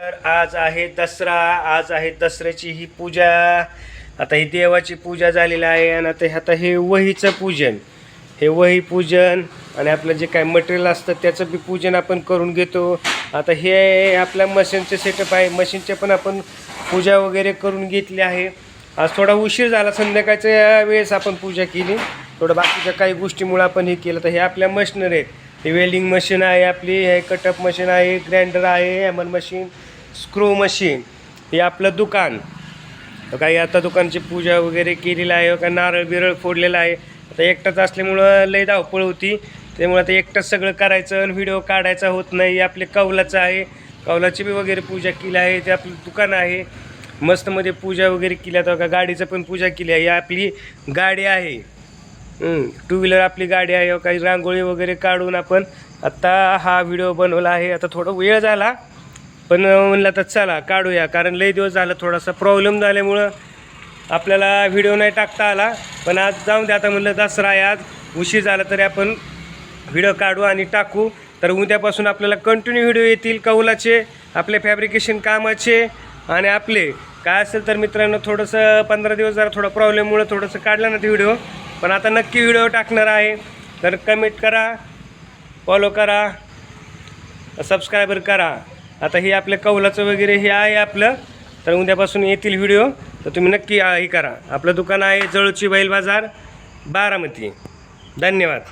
तर आज आहे दसरा आज आहे दसऱ्याची ही पूजा. आता ही देवाची पूजा झालेली आहे आणि आता आता हे वहीचं पूजन. हे वही पूजन आणि आपलं जे काय मटेरियल असतं त्याचं बी पूजन आपण करून घेतो. आता हे आपल्या मशीनचं सेटअप आहे. मशीनचे पण आपण पूजा वगैरे करून घेतली आहे. आज थोडा उशीर झाला संध्याकाळच्या वेळेस आपण पूजा केली. थोडं बाकीच्या काही गोष्टीमुळे आपण हे केलं. तर हे आपल्या मशिनरी आहेत. हे वेल्डिंग मशीन आहे आपली हे कटअप मशीन आहे ग्राइंडर आहे हॅमर मशीन स्क्रू मशीन हे आपलं दुकान. काही आता दुकानची पूजा वगैरे केलेली आहे का नारळ बिरळ फोडलेला आहे. आता एकटाच असल्यामुळं लय धावपळ होती. त्यामुळे आता एकटाच सगळं करायचं व्हिडिओ काढायचा होत नाही. आपले कौलाचं आहे. कौलाची बी वगैरे पूजा केली आहे. ते आपलं दुकान आहे. मस्तमध्ये पूजा वगैरे केली. आता का गाडीचं पण पूजा केली आहे. ही आपली गाडी आहे. टू व्हीलर आपली गाडी आहे. काही रांगोळी वगैरे काढून आपण आत्ता हा व्हिडिओ बनवला आहे. आता थोडा वेळ झाला. पण म्हणलं तर चला काढूया. कारण लई दिवस झालं थोडासा प्रॉब्लेम झाल्यामुळं आपल्याला व्हिडिओ नाही टाकता आला. पण आज जाऊन दे आता म्हणलं दसरा आहे आज. उशीर झाला तरी आपण व्हिडिओ काढू आणि टाकू. तर उद्यापासून आपल्याला कंटिन्यू व्हिडिओ येतील कौलाचे आपले फॅब्रिकेशन कामाचे आणि आपले. काय असेल तर मित्रांनो थोडंसं पंधरा दिवस जरा थोडा प्रॉब्लेममुळं थोडंसं काढलं ना ते व्हिडिओ पण आता नक्की व्हिडिओ टाकणार आहे. तर कमेंट करा फॉलो करा सबस्क्रायबर करा. आता हे आपलं कौलाचं वगैरे हे आहे आपलं. तर उद्यापासून येतील व्हिडिओ तर तुम्ही नक्की हे करा. आपलं दुकान आहे जळूची बैल बाजार बारामती. धन्यवाद.